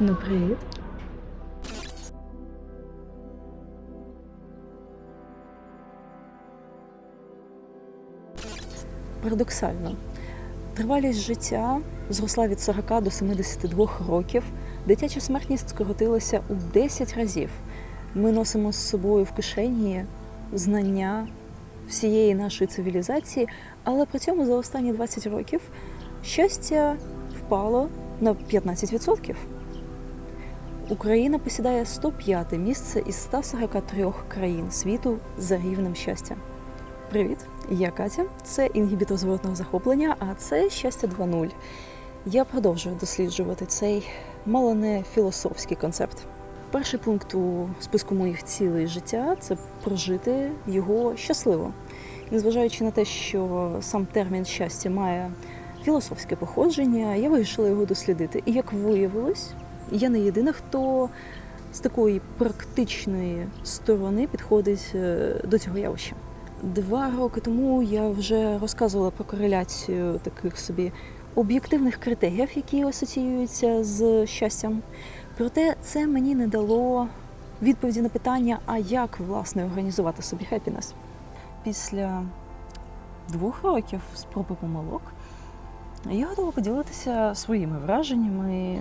Ну, привіт. Парадоксально. Тривалість життя зросла від 40 до 72 років. Дитяча смертність скоротилася у 10 разів. Ми носимо з собою в кишені знання всієї нашої цивілізації, але при цьому за останні 20 років щастя впало на 15%. Україна посідає 105 місце із 143 країн світу за рівнем щастя. Привіт, я Катя. Це інгібітор зворотного захоплення, а це щастя 2.0. Я продовжую досліджувати цей мало не філософський концепт. Перший пункт у списку моїх цілей життя це прожити його щасливо. Незважаючи на те, що сам термін щастя має філософське походження, я вирішила його дослідити. І як виявилось, я не єдина, хто з такої практичної сторони підходить е, до цього явища. Два роки тому я вже розказувала про кореляцію таких собі об'єктивних критеріїв, які асоціюються з щастям. Проте це мені не дало відповіді на питання, а як власне організувати собі хеппінес. Після двох років спроби помилок я готова поділитися своїми враженнями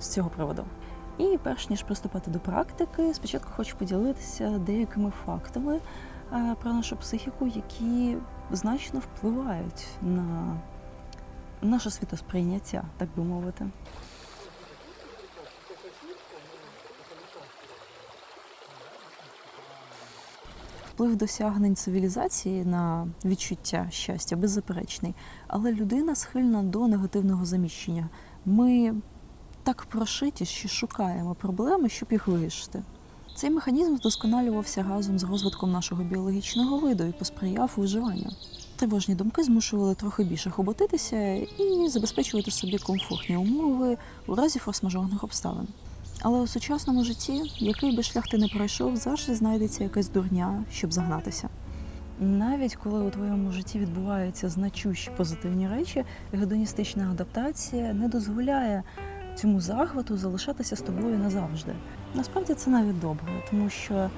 з цього приводу. І перш ніж приступати до практики, спочатку хочу поділитися деякими фактами е, про нашу психіку, які значно впливають на наше світосприйняття, так би мовити. Вплив досягнень цивілізації на відчуття щастя беззаперечний, але людина схильна до негативного заміщення. Ми так прошиті, що шукаємо проблеми, щоб їх вирішити. Цей механізм вдосконалювався разом з розвитком нашого біологічного виду і посприяв виживанню. Тривожні думки змушували трохи більше хоботитися і забезпечувати собі комфортні умови у разі форс-мажорних обставин. Але у сучасному житті, який би шлях ти не пройшов, завжди знайдеться якась дурня, щоб загнатися. Навіть коли у твоєму житті відбуваються значущі позитивні речі, гедоністична адаптація не дозволяє цьому захвату залишатися з тобою назавжди. Насправді це навіть добре, тому що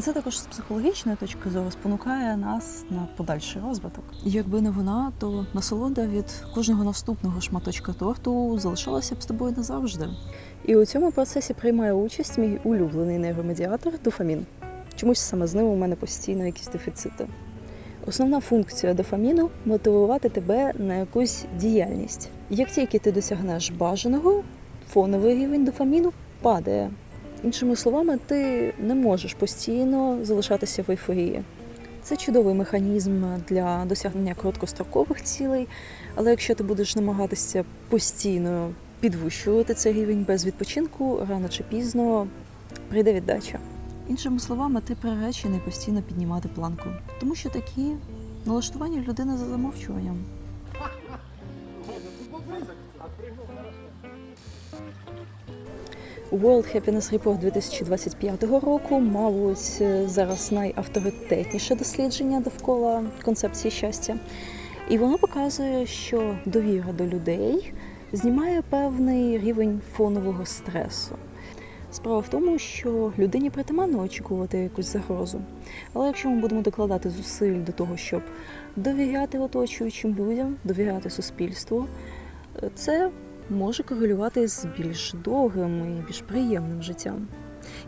це також з психологічної точки зору спонукає нас на подальший розвиток. Якби не вона, то насолода від кожного наступного шматочка торту залишалася б з тобою назавжди. І у цьому процесі приймає участь мій улюблений нейромедіатор дофамін. Чомусь саме з ним у мене постійно якісь дефіцити. Основна функція дофаміну мотивувати тебе на якусь діяльність. Як тільки ти досягнеш бажаного, фоновий рівень дофаміну падає. Іншими словами, ти не можеш постійно залишатися в ейфорії. Це чудовий механізм для досягнення короткострокових цілей, але якщо ти будеш намагатися постійно підвищувати цей рівень без відпочинку, рано чи пізно прийде віддача. Іншими словами, ти приречений постійно піднімати планку, тому що такі налаштування людини за замовчуванням. World Happiness Report 2025 року, мабуть, зараз найавторитетніше дослідження довкола концепції щастя. І воно показує, що довіра до людей знімає певний рівень фонового стресу. Справа в тому, що людині притаманно очікувати якусь загрозу. Але якщо ми будемо докладати зусиль до того, щоб довіряти оточуючим людям, довіряти суспільству, це може корелювати з більш довгим і більш приємним життям.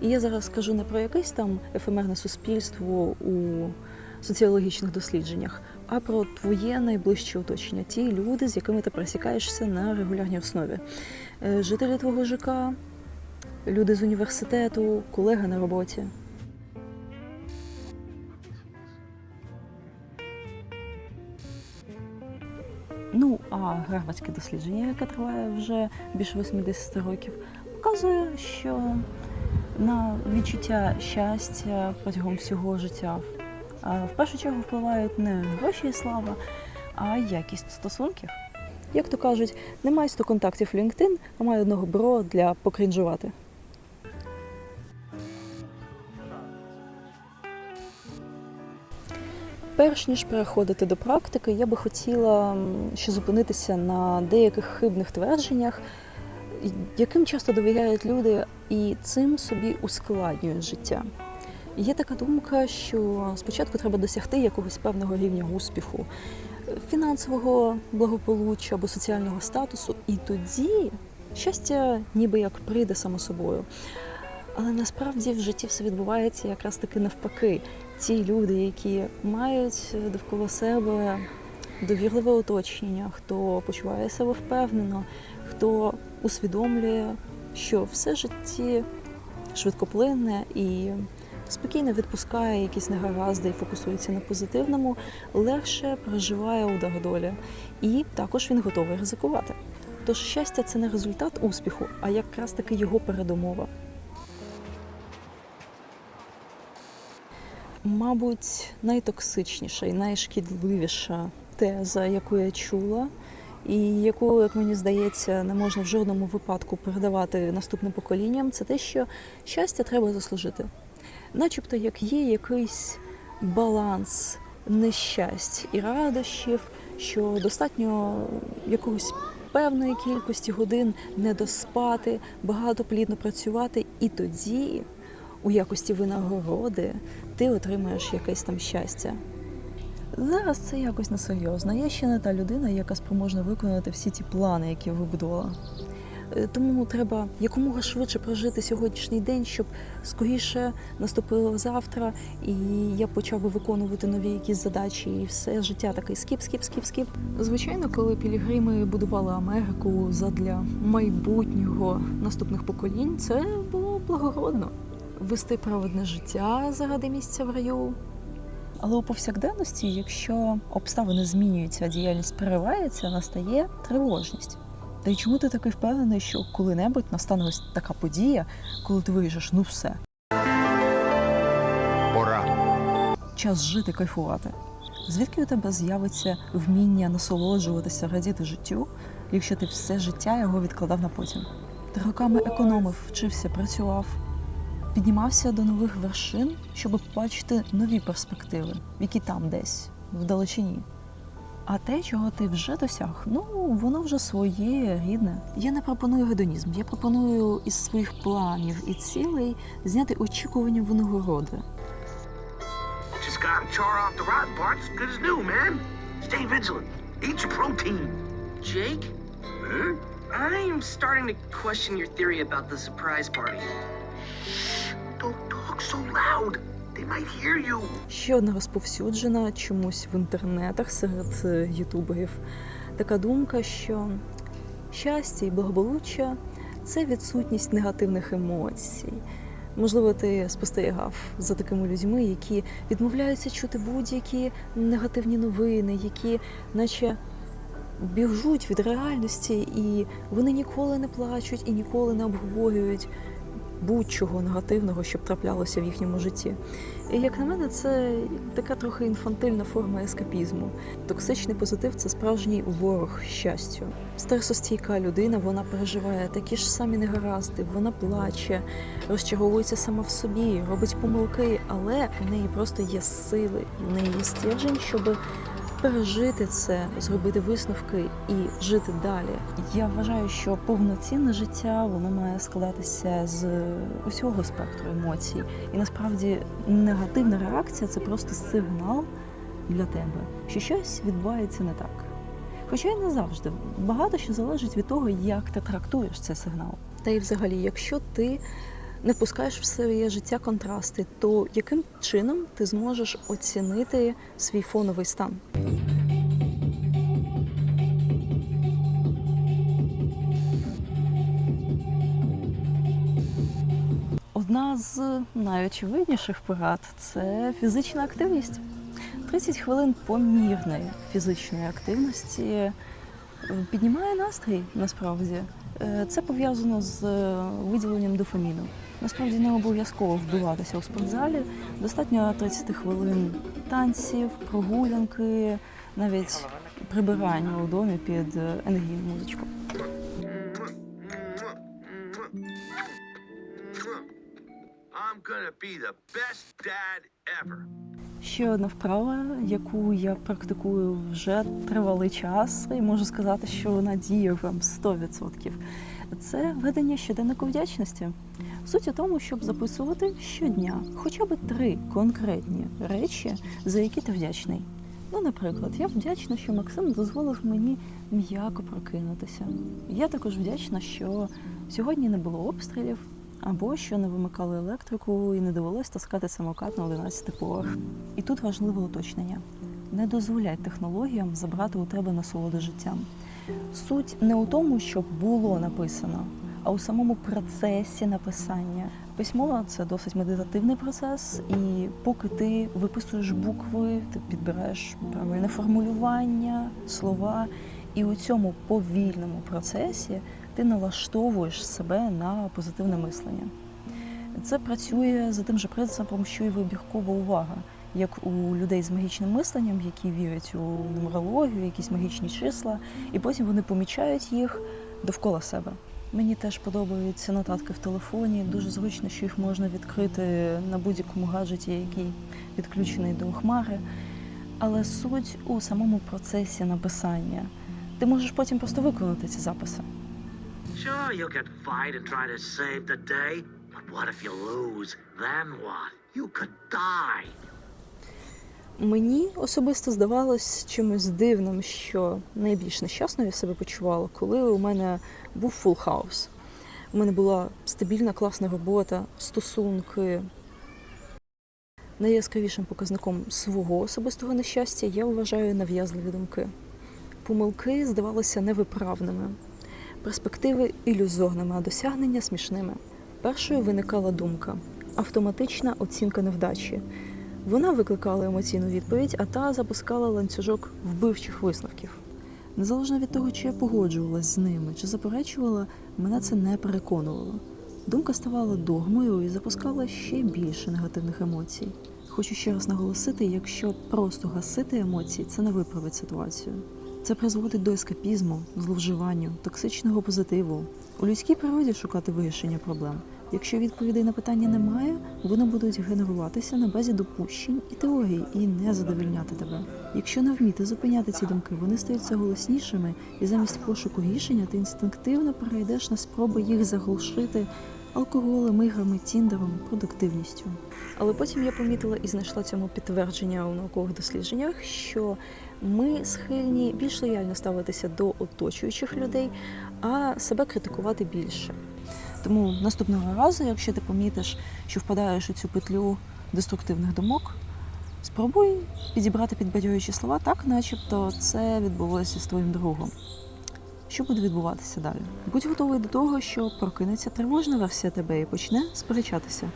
І я зараз скажу не про якесь там ефемерне суспільство у соціологічних дослідженнях, а про твоє найближче оточення, ті люди, з якими ти пересікаєшся на регулярній основі. Е, Жителі твого ЖК, люди з університету, колеги на роботі. Ну, а гарвардське дослідження, яке триває вже більше 80 років, показує, що на відчуття щастя протягом всього життя в першу чергу впливають не гроші і слава, а якість стосунків. Як то кажуть, немає 100 контактів в LinkedIn, а має одного бро для покрінжувати. Перш ніж переходити до практики, я би хотіла ще зупинитися на деяких хибних твердженнях, яким часто довіряють люди і цим собі ускладнюють життя. Є така думка, що спочатку треба досягти якогось певного рівня успіху, фінансового благополуччя або соціального статусу, і тоді щастя ніби як прийде само собою. Але насправді в житті все відбувається якраз таки навпаки. Ті люди, які мають довкола себе довірливе оточення, хто почуває себе впевнено, хто усвідомлює, що все житті швидкоплинне і спокійно відпускає якісь негаразди і фокусується на позитивному, легше переживає удар долі. І також він готовий ризикувати. Тож щастя це не результат успіху, а якраз таки його передумова. Мабуть, найтоксичніша і найшкідливіша теза, яку я чула, і яку, як мені здається, не можна в жодному випадку передавати наступним поколінням, це те, що щастя треба заслужити. Начебто, як є якийсь баланс нещасть і радощів, що достатньо якогось певної кількості годин не доспати, багато плідно працювати, і тоді, у якості винагороди, ти отримаєш якесь там щастя. Зараз це якось несерйозно. Я ще не та людина, яка спроможна виконати всі ті плани, які вибудувала. Е, Тому треба якомога швидше прожити сьогоднішній день, щоб скоріше наступило завтра, і я почав би виконувати нові якісь задачі, і все життя таке скіп, скіп, скіп, скіп. Звичайно, коли пілігрими будували Америку задля майбутнього наступних поколінь, це було благородно. Вести праведне життя заради місця в раю. Але у повсякденності, якщо обставини змінюються, а діяльність переривається, настає тривожність. Та й чому ти такий впевнений, що коли-небудь настане ось така подія, коли ти вирішиш, ну все, Пора. час жити, кайфувати? Звідки у тебе з'явиться вміння насолоджуватися, радіти життю, якщо ти все життя його відкладав на потім? Ти роками економив, вчився, працював, піднімався до нових вершин, щоб побачити нові перспективи, які там десь, вдалечині. А те, чого ти вже досяг, ну воно вже своє рідне. Я не пропоную гедонізм, я пропоную із своїх планів і цілей зняти очікування винагороди. Jake, Huh? I'm starting to question your theory about the surprise party. So loud. They might hear you. Ще одна розповсюджена чомусь в інтернетах серед е, ютуберів така думка, що щастя і благополуччя це відсутність негативних емоцій. Можливо, ти спостерігав за такими людьми, які відмовляються чути будь-які негативні новини, які наче біжуть від реальності, і вони ніколи не плачуть і ніколи не обговорюють будь-чого негативного, що б траплялося в їхньому житті. І як на мене, це така трохи інфантильна форма ескапізму. Токсичний позитив це справжній ворог щастю. Стресостійка людина, вона переживає такі ж самі негаразди, вона плаче, розчаровується сама в собі, робить помилки, але в неї просто є сили, в неї є стержень, щоб пережити це, зробити висновки і жити далі. Я вважаю, що повноцінне життя воно має складатися з усього спектру емоцій. І насправді негативна реакція це просто сигнал для тебе, що щось відбувається не так. Хоча й не завжди багато що залежить від того, як ти трактуєш цей сигнал. Та й взагалі, якщо ти не впускаєш в своє життя контрасти, то яким чином ти зможеш оцінити свій фоновий стан? Одна з найочевидніших порад це фізична активність. 30 хвилин помірної фізичної активності е, піднімає настрій насправді. Е, Це пов'язано з е, виділенням дофаміну. Насправді не обов'язково вбиватися у спортзалі. Достатньо 30 хвилин танців, прогулянки, навіть прибирання у домі під е, енергійну музичку. I'm gonna be the best dad ever. Ще одна вправа, яку я практикую вже тривалий час, і можу сказати, що вона діє вам 100%. це ведення щоденнику вдячності. Суть у тому, щоб записувати щодня хоча б три конкретні речі, за які ти вдячний. Ну, наприклад, я вдячна, що Максим дозволив мені м'яко прокинутися. Я також вдячна, що сьогодні не було обстрілів, або що не вимикали електрику і не довелось таскати самокат на 11 поверх. І тут важливе уточнення: не дозволяй технологіям забрати у тебе насолоду життям. Суть не у тому, щоб було написано, а у самому процесі написання. Письмо це досить медитативний процес, і поки ти виписуєш букви, ти підбираєш правильне формулювання, слова, і у цьому повільному процесі ти налаштовуєш себе на позитивне мислення. Це працює за тим же принципом, що і вибіркова увага, як у людей з магічним мисленням, які вірять у нумерологію, якісь магічні числа, і потім вони помічають їх довкола себе. Мені теж подобаються нотатки в телефоні. Дуже зручно, що їх можна відкрити на будь-якому гаджеті, який підключений до хмари. Але суть у самому процесі написання. Ти можеш потім просто виконати ці записи. Sure, you'll get fight and try to save the day, but what if you lose? Then what? You could die. Мені особисто здавалось чимось дивним, що найбільш нещасною я себе почувала, коли у мене був фул хаус. У мене була стабільна класна робота, стосунки. Найяскравішим показником свого особистого нещастя я вважаю нав'язливі думки. Помилки здавалися невиправними, перспективи ілюзорними, а досягнення смішними. Першою виникала думка автоматична оцінка невдачі. Вона викликала емоційну відповідь, а та запускала ланцюжок вбивчих висновків. Незалежно від того, чи я погоджувалась з ними, чи заперечувала, мене це не переконувало. Думка ставала догмою і запускала ще більше негативних емоцій. Хочу ще раз наголосити, якщо просто гасити емоції, це не виправить ситуацію. Це призводить до ескапізму, зловживанню, токсичного позитиву. У людській природі шукати вирішення проблем. Якщо відповідей на питання немає, вони будуть генеруватися на базі допущень і теорій і не задовільняти тебе. Якщо не вміти зупиняти ці думки, вони стаються голоснішими, і замість пошуку рішення ти інстинктивно перейдеш на спроби їх заглушити алкоголем, іграми, тіндером, продуктивністю. Але потім я помітила і знайшла цьому підтвердження у наукових дослідженнях, що ми схильні більш лояльно ставитися до оточуючих людей, а себе критикувати більше. Тому наступного разу, якщо ти помітиш, що впадаєш у цю петлю деструктивних думок, спробуй підібрати підбадьорюючі слова так, начебто це відбулося з твоїм другом. Що буде відбуватися далі? Будь готовий до того, що прокинеться тривожна версія тебе і почне сперечатися.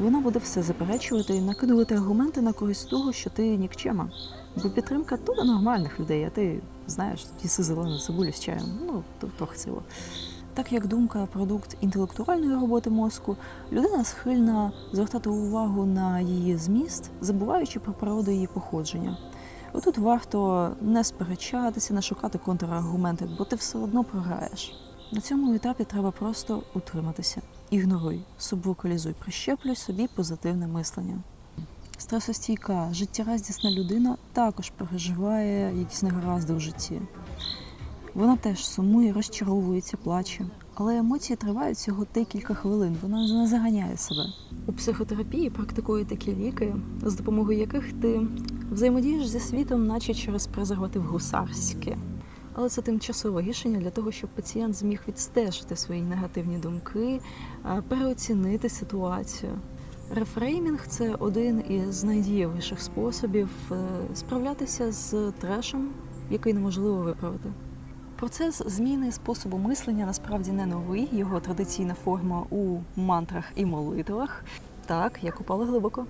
Вона буде все заперечувати і накидувати аргументи на користь того, що ти нікчема. Бо підтримка то нормальних людей, а ти знаєш, їси зелену цибулю з чаєм. Ну, то трохи цього. Так як думка продукт інтелектуальної роботи мозку, людина схильна звертати увагу на її зміст, забуваючи про природу її походження. Отут варто не сперечатися, не шукати контраргументи, бо ти все одно програєш. На цьому етапі треба просто утриматися. Ігноруй, субвокалізуй, прищеплюй собі позитивне мислення. Стресостійка, життєрадісна людина також переживає якісь негаразди в житті. Вона теж сумує, розчаровується, плаче. Але емоції тривають всього декілька хвилин, вона не заганяє себе. У психотерапії практикують такі ліки, з допомогою яких ти взаємодієш зі світом, наче через презерватив гусарське. Але це тимчасове рішення для того, щоб пацієнт зміг відстежити свої негативні думки, переоцінити ситуацію. Рефреймінг це один із найдієвіших способів е, справлятися з трешем, який неможливо виправити. Процес зміни способу мислення насправді не новий. Його традиційна форма у мантрах і молитвах. Так, я купала глибоко.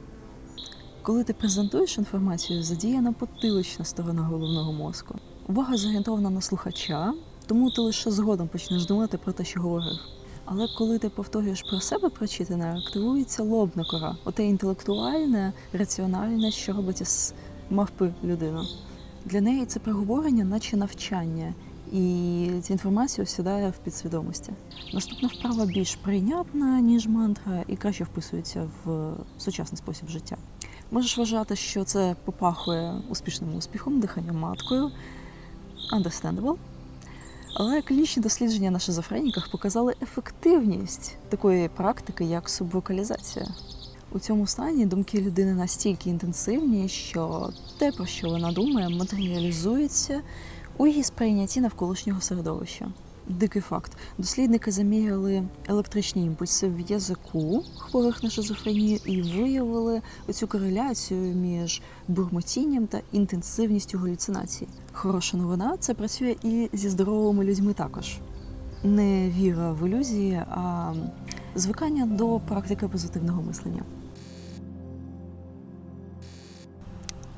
Коли ти презентуєш інформацію, задіяна потилична сторона головного мозку. Увага зорієнтована на слухача, тому ти лише згодом почнеш думати про те, що говорив. Але коли ти повторюєш про себе прочитане, активується лобна кора, оте інтелектуальне, раціональне, що робить із мавпи людину. Для неї це проговорення, наче навчання, і ця інформація осідає в підсвідомості. Наступна вправа більш прийнятна, ніж мантра, і краще вписується в сучасний спосіб життя. Можеш вважати, що це попахує успішним успіхом, диханням маткою. Understandable. Але клінічні дослідження на шизофреніках показали ефективність такої практики, як субвокалізація. У цьому стані думки людини настільки інтенсивні, що те, про що вона думає, матеріалізується у її сприйнятті навколишнього середовища. Дикий факт. Дослідники заміряли електричні імпульси в язику хворих на шизофренію і виявили оцю кореляцію між бурмотінням та інтенсивністю галюцинацій. Хороша новина це працює і зі здоровими людьми також. Не віра в ілюзії, а звикання до практики позитивного мислення.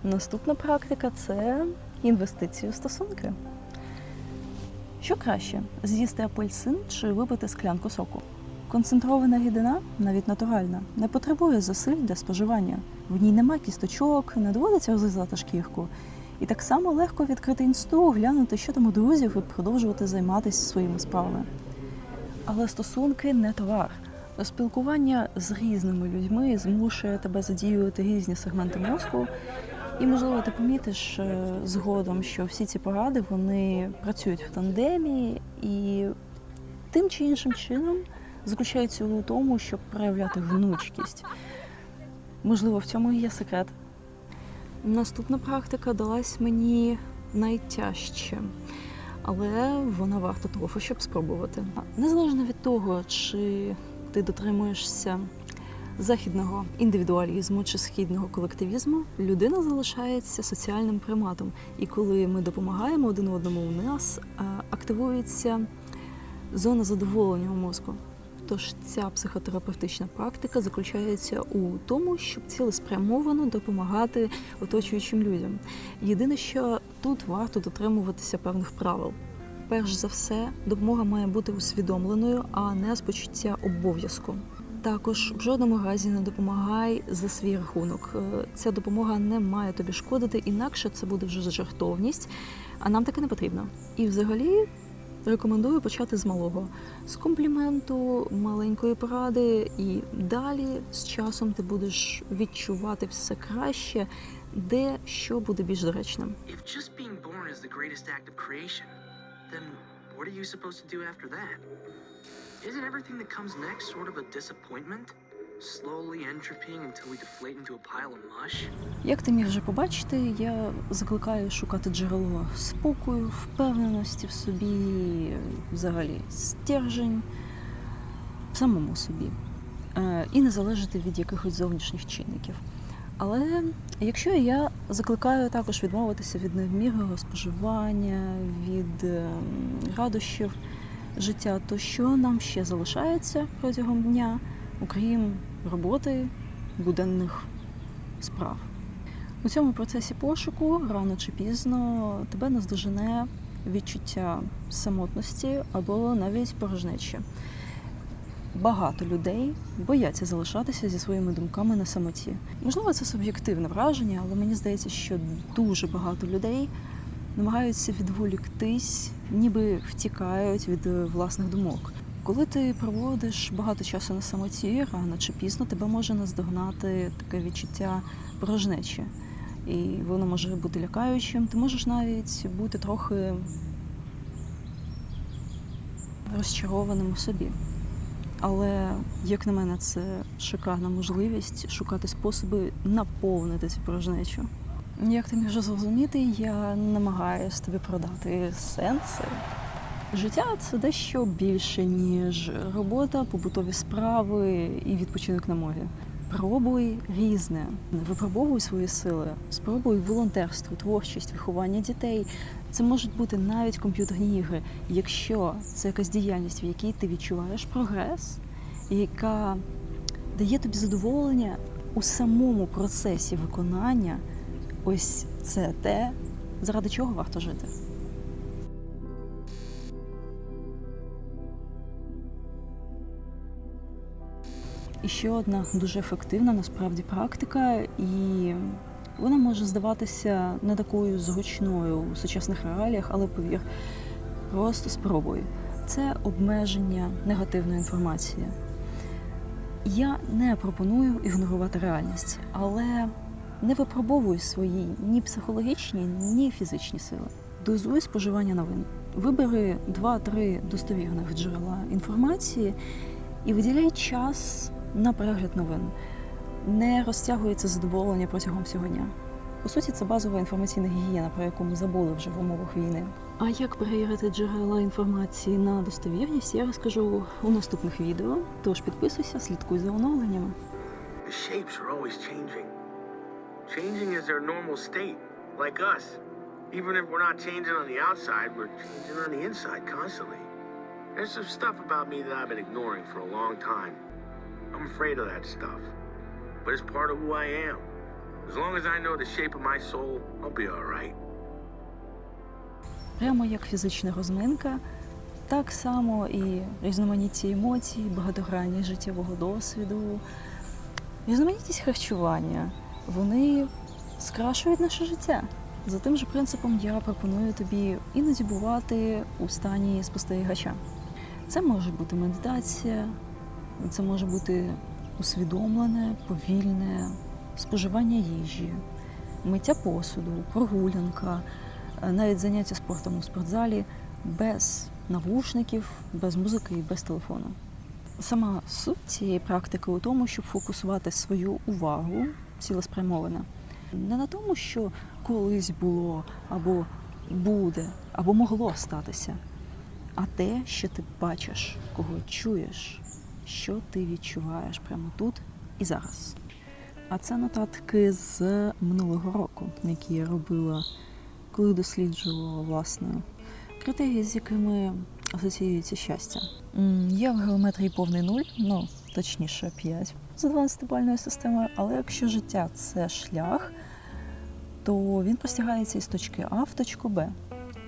Наступна практика це інвестиції у стосунки. Що краще з'їсти апельсин чи випити склянку соку? Концентрована рідина, навіть натуральна, не потребує зусиль для споживання. В ній нема кісточок, не доводиться розрізати шкірку. І так само легко відкрити інсту, глянути, що там у друзів, і продовжувати займатися своїми справами. Але стосунки не товар. Спілкування з різними людьми змушує тебе задіювати різні сегменти мозку. І, можливо, ти помітиш е, згодом, що всі ці поради вони працюють в тандемі і тим чи іншим чином заключаються у тому, щоб проявляти гнучкість. Можливо, в цьому і є секрет. Наступна практика далась мені найтяжче, але вона варта того, щоб спробувати. Незалежно від того, чи ти дотримуєшся західного індивідуалізму чи східного колективізму, людина залишається соціальним приматом. І коли ми допомагаємо один одному, у нас активується зона задоволення у мозку. Тож ця психотерапевтична практика заключається у тому, щоб цілеспрямовано допомагати оточуючим людям. Єдине, що тут варто дотримуватися певних правил. Перш за все, допомога має бути усвідомленою, а не з почуття обов'язку. Також в жодному разі не допомагай за свій рахунок. Е, Ця допомога не має тобі шкодити, інакше це буде вже жартовність, а нам таке не потрібно. І взагалі рекомендую почати з малого, з компліменту, маленької поради, і далі з часом ти будеш відчувати все краще, де що буде більш доречним. Then what are you supposed to do after that? Isn't everything that comes next sort of a disappointment? Slowly entropying until we deflate into a pile of mush? Як ти міг вже побачити, я закликаю шукати джерело спокою, впевненості в собі, взагалі стержень в самому собі, Е, і не залежати від якихось зовнішніх чинників. Але якщо я закликаю також відмовитися від надмірного споживання, від ем, радощів життя, то що нам ще залишається протягом дня, окрім роботи, буденних справ? У цьому процесі пошуку рано чи пізно тебе наздожене відчуття самотності або навіть порожнечі. Багато людей бояться залишатися зі своїми думками на самоті. Можливо, це суб'єктивне враження, але мені здається, що дуже багато людей намагаються відволіктись, ніби втікають від е, власних думок. Коли ти проводиш багато часу на самоті, рано чи пізно тебе може наздогнати таке відчуття порожнечі. І воно може бути лякаючим. Ти можеш навіть бути трохи розчарованим у собі. Але, як на мене, це шикарна можливість шукати способи наповнити цю порожнечу. Як ти міг зрозуміти, я намагаюся тобі продати сенси. Життя це дещо більше, ніж робота, побутові справи і відпочинок на морі. Пробуй різне, випробовуй свої сили, спробуй волонтерство, творчість, виховання дітей. Це можуть бути навіть комп'ютерні ігри, якщо це якась діяльність, в якій ти відчуваєш прогрес, яка дає тобі задоволення у самому процесі виконання. Ось це те, заради чого варто жити. І ще одна дуже ефективна насправді практика, і вона може здаватися не такою зручною у сучасних реаліях, але повір, просто спробуй. Це обмеження негативної інформації. Я не пропоную ігнорувати реальність, але не випробовуй свої ні психологічні, ні фізичні сили. Дозуй споживання новин. Вибери 2-3 достовірних джерела інформації і виділяй час на перегляд новин. Не розтягуй це задоволення протягом всього дня. По суті, це базова інформаційна гігієна, про яку ми забули вже в умовах війни. А як перевірити джерела інформації на достовірність, я розкажу у наступних відео. Тож підписуйся, слідкуй за оновленнями. The shapes are always changing. Changing is their normal state, like us. Even if we're not changing on the outside, we're changing on the inside constantly. There's some stuff about me that I've been ignoring for a long time. I'm afraid of that stuff. But it's part of who I am. As long as I know the shape of my soul, I'll be alright. Прямо як фізична розминка, так само і різноманіття емоцій, багатогранність життєвого досвіду, різноманітність харчування. Вони скрашують наше життя. За тим же принципом я пропоную тобі іноді бувати у стані спостерігача. Це може бути медитація, це може бути усвідомлене, повільне споживання їжі, миття посуду, прогулянка, навіть заняття спортом у спортзалі без навушників, без музики і без телефону. Сама суть цієї практики у тому, щоб фокусувати свою увагу цілеспрямовано не на тому, що колись було або буде, або могло статися, а те, що ти бачиш, кого чуєш, що ти відчуваєш прямо тут і зараз. А це нотатки з минулого року, які я робила, коли досліджувала власне критерії, з якими асоціюється щастя. Є в геометрії повний нуль, ну точніше 5 за 12-бальною системою, але якщо життя це шлях, то він простягається із точки А в точку Б.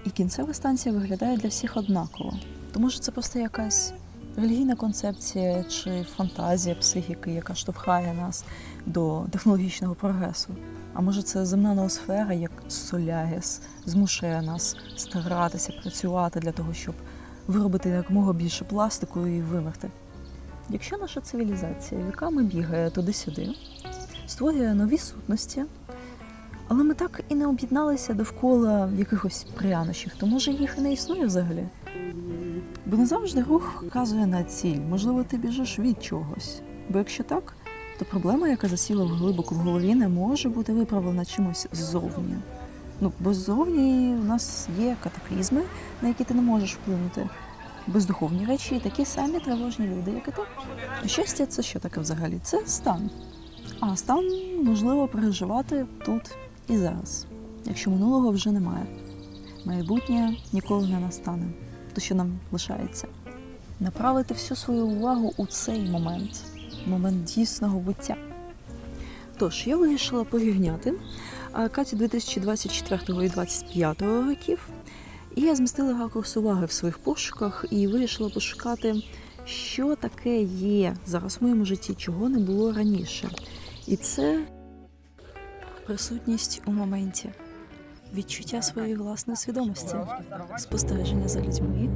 І кінцева станція виглядає для всіх однаково. Тому що це просто якась релігійна концепція чи фантазія психіки, яка штовхає нас до технологічного прогресу. А може, це земна ноосфера, як Соляріс, змушує нас старатися працювати для того, щоб виробити якомога більше пластику і вимерти. Якщо наша цивілізація віками бігає туди-сюди, створює нові сутності, але ми так і не об'єдналися довкола якихось прянощів, то може їх і не існує взагалі. Бо не завжди рух вказує на ціль, можливо, ти біжиш від чогось. Бо якщо так, то проблема, яка засіла глибоко в голові, не може бути виправлена чимось ззовні. Ну, бо ззовні у нас є катаклізми, на які ти не можеш вплинути. Бездуховні речі і такі самі тривожні люди, як і ти. Щастя, це що таке взагалі? Це стан. А стан можливо переживати тут і зараз, якщо минулого вже немає. Майбутнє ніколи не настане. То що нам лишається? Направити всю свою увагу у цей момент, момент дійсного буття. Тож, я вирішила порівняти а, Катю 2024 і 2025 років, і я змістила ракурс уваги в своїх пошуках і вирішила пошукати, що таке є зараз в моєму житті, чого не було раніше. І це присутність у моменті, відчуття своєї власної свідомості, спостереження за людьми,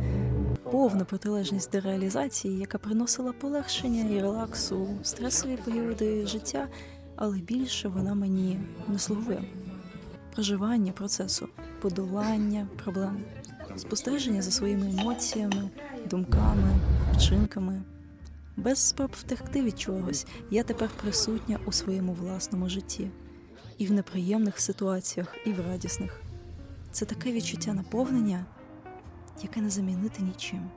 повна протилежність дереалізації, яка приносила полегшення і релаксу стресові періоди життя, але більше вона мені не слугує. Проживання процесу, подолання проблем, спостереження за своїми емоціями, думками, вчинками. Без спроб втекти від чогось, я тепер присутня у своєму власному житті. І в неприємних ситуаціях, і в радісних. Це таке відчуття наповнення, яке не замінити нічим.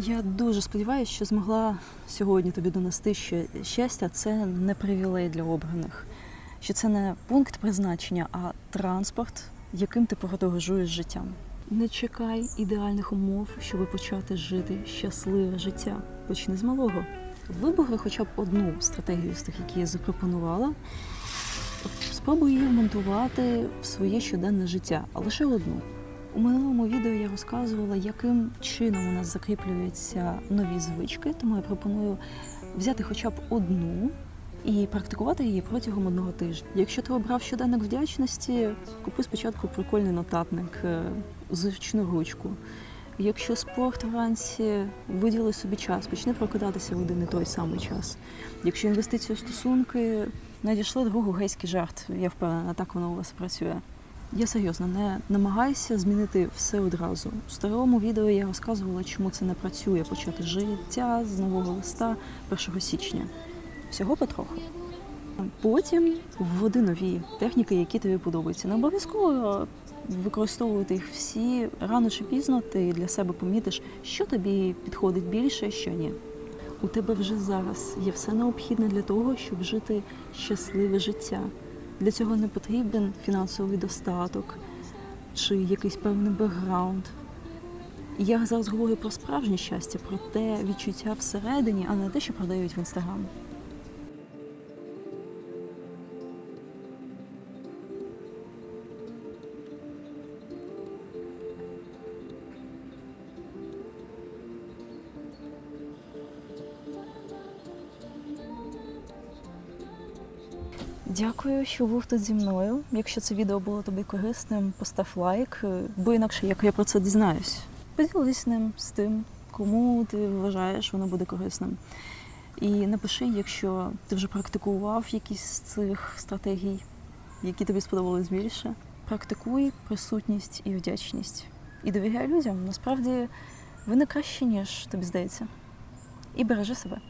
Я дуже сподіваюся, що змогла сьогодні тобі донести, що щастя це не привілей для обраних, що це не пункт призначення, а транспорт, яким ти подорожуєш життям. Не чекай ідеальних умов, щоб почати жити щасливе життя. Почни з малого. Вибери хоча б одну стратегію з тих, які я запропонувала. Спробуй її вмонтувати в своє щоденне життя, а лише одну. У минулому відео я розказувала, яким чином у нас закріплюються нові звички, тому я пропоную взяти хоча б одну і практикувати її протягом одного тижня. Якщо ти обрав щоденник вдячності, купи спочатку прикольний нотатник, е, зручну ручку. Якщо спорт вранці виділи собі час, почни прокидатися в один і той самий час. Якщо інвестиції у стосунки, надійшли другу гейський жарт. Я впевнена, так воно у вас працює. Я серйозно не намагайся змінити все одразу. У старому відео я розказувала, чому це не працює почати життя з нового листа 1 січня. Всього потроху. Потім вводи нові техніки, які тобі подобаються. Не обов'язково використовувати їх всі рано чи пізно ти для себе помітиш, що тобі підходить більше, що ні. У тебе вже зараз є все необхідне для того, щоб жити щасливе життя. Для цього не потрібен фінансовий достаток чи якийсь певний бекграунд. Я зараз говорю про справжнє щастя, про те відчуття всередині, а не те, що продають в інстаграм. Дякую, що був тут зі мною. Якщо це відео було тобі корисним, постав лайк, е, бо інакше як я про це дізнаюсь. Поділись ним з тим, кому ти вважаєш, воно буде корисним. І напиши, якщо ти вже практикував якісь з цих стратегій, які тобі сподобались більше. Практикуй присутність і вдячність. І довіряй людям. Насправді вони кращі, ніж тобі здається. І бережи себе.